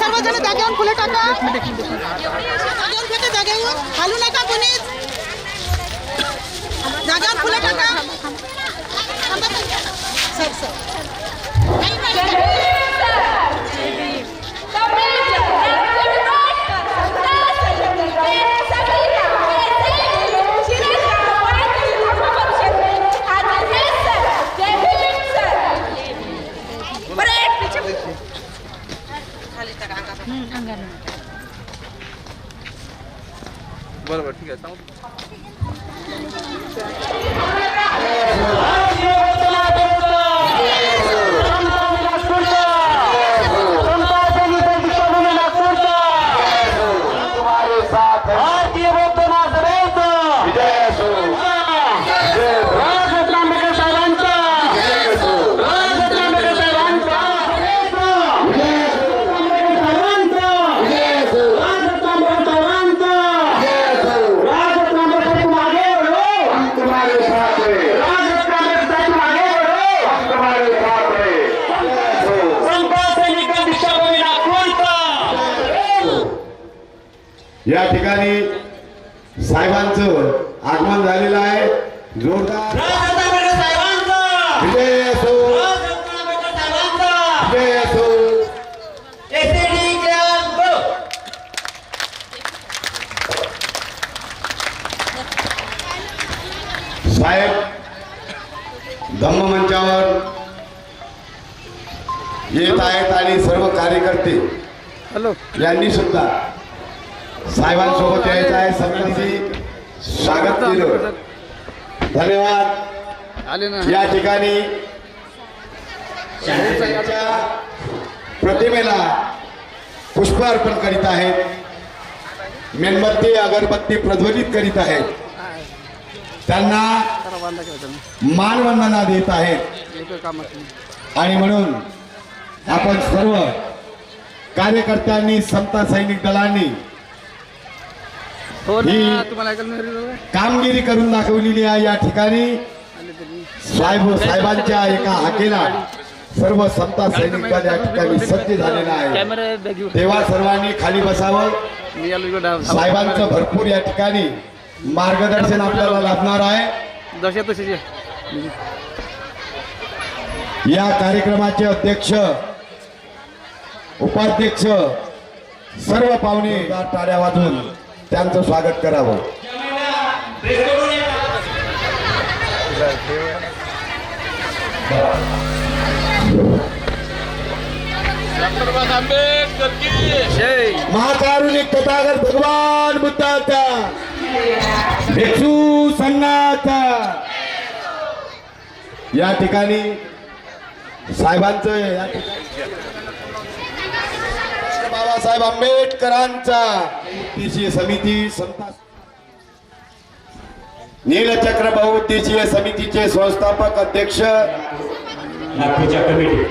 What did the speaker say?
सर्वजण जागेवर फुलं टाका जागेवर फेका जागेवर हालू नका कोणीच जागेवर फुलं टाका सर सर que tantôt. कार्यकर्ते हॅलो. यांनी सुद्धा साहेबांसोबत यायचं आहे. सर्वांची स्वागत केलं. धन्यवाद. या ठिकाणी प्रतिमेला पुष्प अर्पण करीत आहेत. मेणबत्ती अगरबत्ती प्रज्वलित करीत आहेत. त्यांना मानवंदना देत आहेत. आणि म्हणून आपण सर्व कार्यकर्त्यांनी समता सैनिक दलांनी हो? कामगिरी करून दाखवलेली आहे या ठिकाणी. साहेब साहेबांच्या एका हाकेला सर्व समता सैनिक दल या ठिकाणी सज्ज झालेला आहे. तेव्हा सर्वांनी खाली बसावं. साहेबांचं भरपूर या ठिकाणी मार्गदर्शन आपल्याला लाभणार आहे. या कार्यक्रमाचे अध्यक्ष उपाध्यक्ष सर्व पाहुणे टाळ्या वाजून त्यांचं स्वागत करावं. जय महाकारुणिक तथागत भगवान बुद्धाचा भिक्षू संघाचा. या ठिकाणी साहेबांचं या ठिकाणी बाबासाहेब आंबेडकरांचा उद्देशीय समिती संस्था नीलचक्र बहुउद्देशीय समितीचे संस्थापक अध्यक्ष. नागपूरच्या कमिटी.